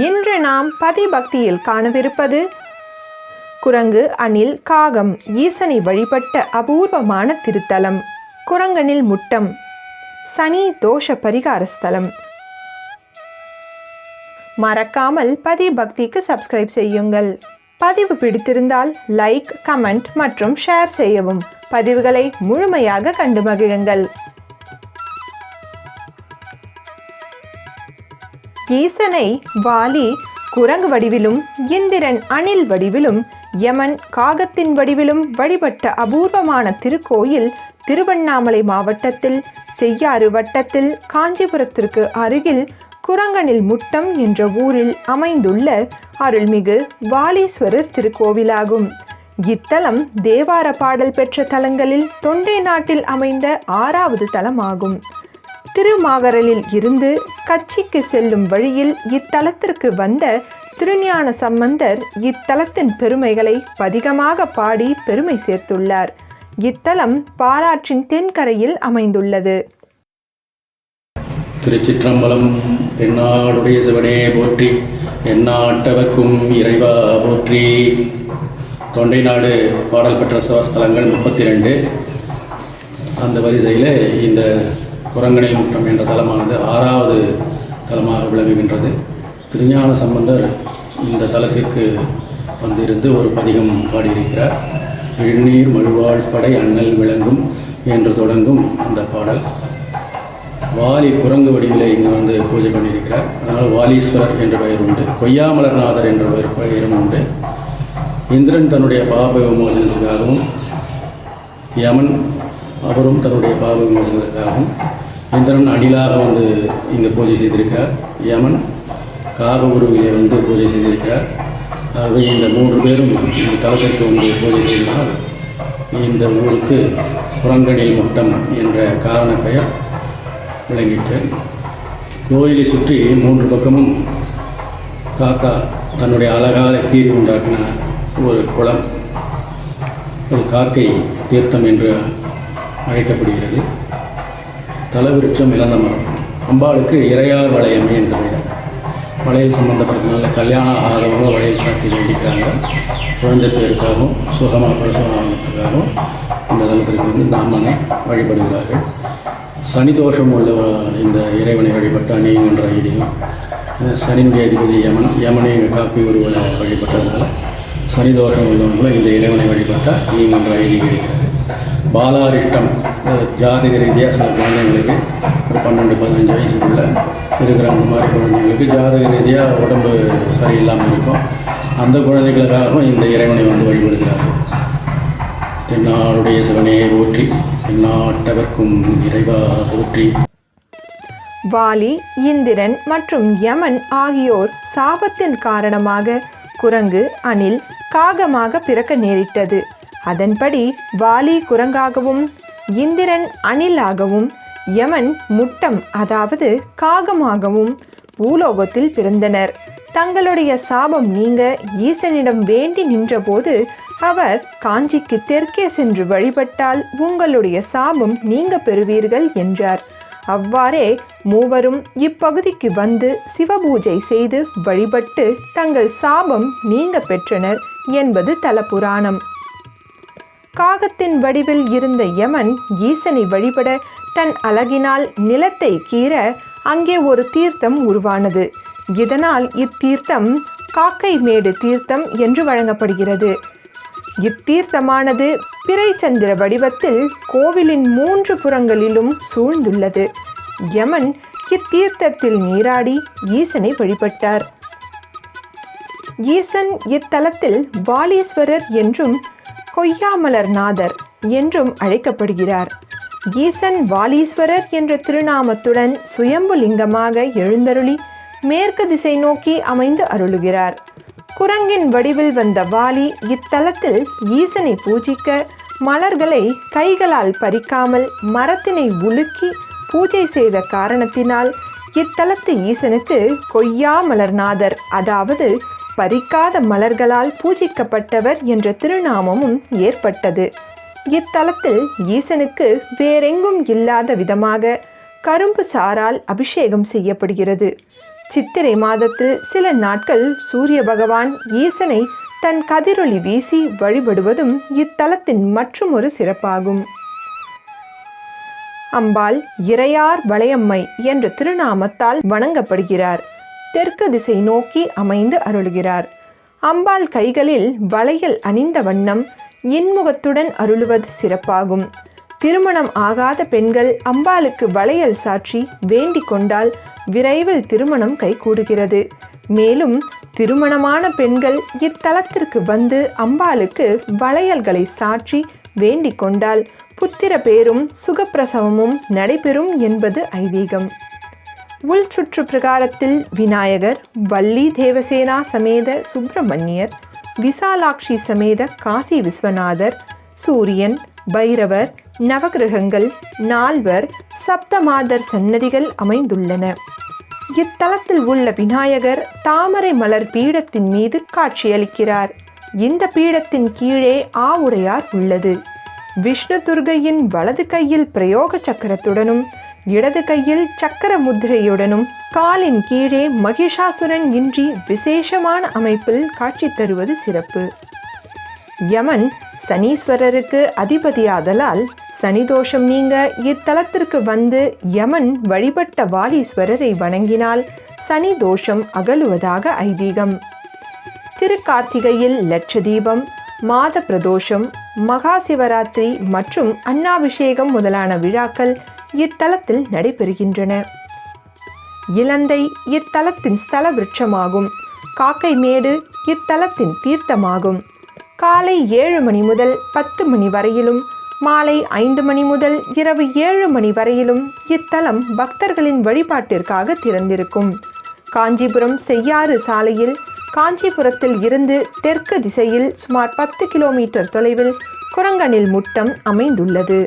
இன்று நாம் பதிபக்தியில் காணவிருப்பது குரங்கு அணில் காகம் ஈசனை வழிபட்ட அபூர்வமான திருத்தலம் குரங்கனில் முட்டம் சனி தோஷ பரிகார ஸ்தலம். மறக்காமல் பதிபக்திக்கு சப்ஸ்கிரைப் செய்யுங்கள். பதிவு பிடித்திருந்தால் லைக் கமெண்ட் மற்றும் ஷேர் செய்யவும். பதிவுகளை முழுமையாக கண்டு மகிழுங்கள். ஈசனை வாலி குரங்கு வடிவிலும் இந்திரன் அணில் வடிவிலும் யமன் காகத்தின் வடிவிலும் வழிபட்ட அபூர்வமான திருக்கோயில் திருவண்ணாமலை மாவட்டத்தில் செய்யாறு வட்டத்தில் காஞ்சிபுரத்திற்கு அருகில் குரங்கனில் முட்டம் என்ற ஊரில் அமைந்துள்ள அருள்மிகு வாலீஸ்வரர் திருக்கோவிலாகும். இத்தலம் தேவார பாடல் பெற்ற தலங்களில் தொண்டை நாட்டில் அமைந்த ஆறாவது தலமாகும். திருமாகரலில் இருந்து கட்சிக்கு செல்லும் வழியில் இத்தலத்திற்கு வந்த திருஞான சம்பந்தர் இத்தலத்தின் பெருமைகளை பதிகமாக பாடி பெருமை சேர்த்துள்ளார். இத்தலம் பாலாற்றின் தென்கரையில் அமைந்துள்ளது. திருச்சிற்றம்பலம் தென்னாடுடைய சிவனே போற்றி எந்நாட்டவர்க்கும் இறைவா போற்றி. தொண்டை நாடு பாடல் பெற்ற சிவஸ்தலங்கள் முப்பத்தி ரெண்டு அந்த வரிசையில் இந்த குரங்கணை முட்டம் என்ற தலமானது ஆறாவது தலமாக விளங்குகின்றது. திருஞான சம்பந்தர் இந்த தலத்திற்கு வந்திருந்து ஒரு பதிகம் பாடியிருக்கிறார். எண்ணீர் மழுவாழ்படை அண்ணல் விளங்கும் என்று தொடங்கும் அந்த பாடல். வாலி குரங்கு வடிவிலே இங்கே வந்து பூஜை பண்ணியிருக்கிறார். அதனால் வாலீஸ்வரர் என்ற பெயர் உண்டு கொய்யாமலர்நாதர் என்ற பெயர் பெயரும் உண்டு. இந்திரன் தன்னுடைய பாப விமோசனத்திற்காகவும் யமன் அவரும் தன்னுடைய பாப விமோசனத்திற்காகவும் இந்திரன் அணிலாக வந்து இங்கே பூஜை செய்திருக்கிறார். யமன் காக உருவிலே வந்து பூஜை செய்திருக்கிறார். ஆகவே இந்த மூன்று பேரும் இந்த தலத்திற்கு வந்து பூஜை செய்ததால் இந்த ஊருக்கு புறங்கடில் முட்டம் என்ற காரண பெயர் விளங்கிற்று. கோயிலை சுற்றி மூன்று பக்கமும் காக்கா தன்னுடைய அழகால கீறி உண்டாக்கின ஒரு குளம். ஒரு காக்கை தீர்த்தம் என்று அழைக்கப்படுகிறது. தலவிருட்சம் இழந்த மரம். அம்பாளுக்கு இறையார் வளையமே என்ற பெயர் வளையல் சம்பந்தப்பட்டதுனால கல்யாணம் ஆகாதவங்க வளையல் சாத்தி வேண்டிக்கிறாங்க. குழந்தை பேருக்காகவும் சுகமாக பிரசவத்துக்காகவும் இந்த தலத்திற்கு வந்து இந்த அம்மனை வழிபடுகிறார்கள். சனி தோஷம் உள்ள இந்த இறைவனை வழிபட்ட நீங்கன்ற ஐதீகம். ஏன்னா சனியினுடைய அதிபதி யமன் யமனை காப்பி ஒருவரை வழிபட்டதுனால சனி தோஷம் உள்ளவங்களும் இந்த இறைவனை வழிபட்டால் நீங்கன்ற ஐதீகம் இருக்கிறது பாலாரிஷ்டம் அஹ் ஜாதக ரீதியாக சில குழந்தைங்களுக்கு ஒரு பன்னெண்டு பதினஞ்சு வயசுக்குள்ள இருக்கிற அந்த மாதிரி குழந்தைங்களுக்கு ஜாதக ரீதியாக உடம்பு சரியில்லாமல் இருக்கும். அந்த குழந்தைகளுக்காகவும் இந்த இறைவனை வந்து வழிபடுகிறார்கள். தென்னாளுடைய சிவனையை போற்றி தென்னாட்டவர்க்கும் இறைவா போற்றி. வாலி இந்திரன் மற்றும் யமன் ஆகியோர் சாபத்தின் காரணமாக குரங்கு அணில் காகமாக பிறக்க நேரிட்டது. அதன்படி வாலி குரங்காகவும் இந்திரன் அணிலாகவும் யமன் முட்டம் அதாவது காகமாகவும் பூலோகத்தில் பிறந்தனர். தங்களுடைய சாபம் நீங்க ஈசனிடம் வேண்டி நின்றபோது அவர் காஞ்சிக்கு தெற்கே சென்று வழிபட்டால் உங்களுடைய சாபம் நீங்க பெறுவீர்கள் என்றார். அவ்வாறே மூவரும் இப்பகுதிக்கு வந்து சிவபூஜை செய்து வழிபட்டு தங்கள் சாபம் நீங்க பெற்றனர் என்பது தலபுராணம். காகத்தின் வடிவில் இருந்த யமன் ஈசனை வழிபட தன் அழகினால் நிலத்தை கீற அங்கே ஒரு தீர்த்தம் உருவானது. இதனால் இத்தீர்த்தம் காக்கை மேடு தீர்த்தம் என்று வழங்கப்படுகிறது. இத்தீர்த்தமானது பிறைச்சந்திர வடிவத்தில் கோவிலின் மூன்று புறங்களிலும் சூழ்ந்துள்ளது. யமன் இத்தீர்த்தத்தில் நீராடி ஈசனை வழிபட்டார். ஈசன் இத்தலத்தில் வாலீஸ்வரர் என்றும் கொய்யாமலர்நாதர் என்றும் அழைக்கப்படுகிறார். ஈசன் வாலீஸ்வரர் என்ற திருநாமத்துடன் சுயம்பு லிங்கமாக எழுந்தருளி மேற்கு திசை நோக்கி அமைந்து அருளுகிறார். குரங்கின் வடிவில் வந்த வாலி இத்தலத்தில் ஈசனை பூஜிக்க மலர்களை கைகளால் பறிக்காமல் மரத்தினை உலுக்கி பூஜை செய்த காரணத்தினால் இத்தலத்து ஈசனுக்கு கொய்யா மலர்நாதர் அதாவது பறிக்காத மலர்களால் பூஜிக்கப்பட்டவர் என்ற திருநாமமும் ஏற்பட்டது. இத்தலத்தில் ஈசனுக்கு வேறெங்கும் இல்லாத விதமாக கரும்பு சாறால் அபிஷேகம் செய்யப்படுகிறது. சித்திரை மாதத்தில் சில நாட்கள் சூரிய பகவான் ஈசனை தன் கதிரொளி வீசி வழிபடுவதும் இத்தலத்தின் மற்றுமொரு சிறப்பாகும். அம்பாள் இறையார் வளையம்மை என்ற திருநாமத்தால் வணங்கப்படுகிறார். தெற்கு திசை நோக்கி அமைந்து அருளுகிறார். அம்பாள் கைகளில் வளையல் அணிந்த வண்ணம் இன்முகத்துடன் அருளுவது சிறப்பாகும். திருமணம் ஆகாத பெண்கள் அம்பாளுக்கு வளையல் சாற்றி வேண்டிக் கொண்டால் விரைவில் திருமணம் கைகூடுகிறது. மேலும் திருமணமான பெண்கள் இத்தலத்திற்கு வந்து அம்பாளுக்கு வளையல்களை சாற்றி வேண்டிக் கொண்டால் புத்திர பேரும் சுகப்பிரசவமும் நடைபெறும் என்பது ஐதீகம். உள் சுற்று பிரகாரத்தில் விநாயகர் வள்ளி தேவசேனா சமேத சுப்பிரமணியர் விசாலாட்சி சமேத காசி விஸ்வநாதர் சூரியன் பைரவர் நவகிரகங்கள் நால்வர் சப்தமாதர் சன்னதிகள் அமைந்துள்ளன. இத்தலத்தில் உள்ள விநாயகர் தாமரை மலர் பீடத்தின் மீது காட்சியளிக்கிறார். இந்த பீடத்தின் கீழே ஆவுடையார் உள்ளது. விஷ்ணு துர்கையின் வலது கையில் பிரயோக சக்கரத்துடனும் இடது கையில் சக்கர முத்திரையுடனும் காலின் கீழே மகிஷாசுரன் இன்றி விசேஷமான அமைப்பில் காட்சி தருவது சிறப்பு. யமன் சனீஸ்வரருக்கு அதிபதியாதலால் சனி தோஷம் நீங்க இத்தலத்திற்கு வந்து யமன் வழிபட்ட வாலீஸ்வரரை வணங்கினால் சனி தோஷம் அகலுவதாக ஐதீகம். திருக்கார்த்திகையில் லட்சதீபம் மாத பிரதோஷம் மகா சிவராத்திரி மற்றும் அன்னாபிஷேகம் முதலான விழாக்கள் இத்தலத்தில் நடைபெறுகின்றன. இலந்தை இத்தலத்தின் ஸ்தல விருட்சமாகும். காக்கை மேடு இத்தலத்தின் தீர்த்தமாகும். காலை ஏழு மணி முதல் பத்து மணி வரையிலும் மாலை ஐந்து மணி முதல் இரவு ஏழு மணி வரையிலும் இத்தலம் பக்தர்களின் வழிபாட்டிற்காக திறந்திருக்கும். காஞ்சிபுரம் செய்யாறு சாலையில் காஞ்சிபுரத்தில் இருந்து தெற்கு திசையில் சுமார் பத்து கிலோமீட்டர் தொலைவில் குரங்கனில் முட்டம் அமைந்துள்ளது.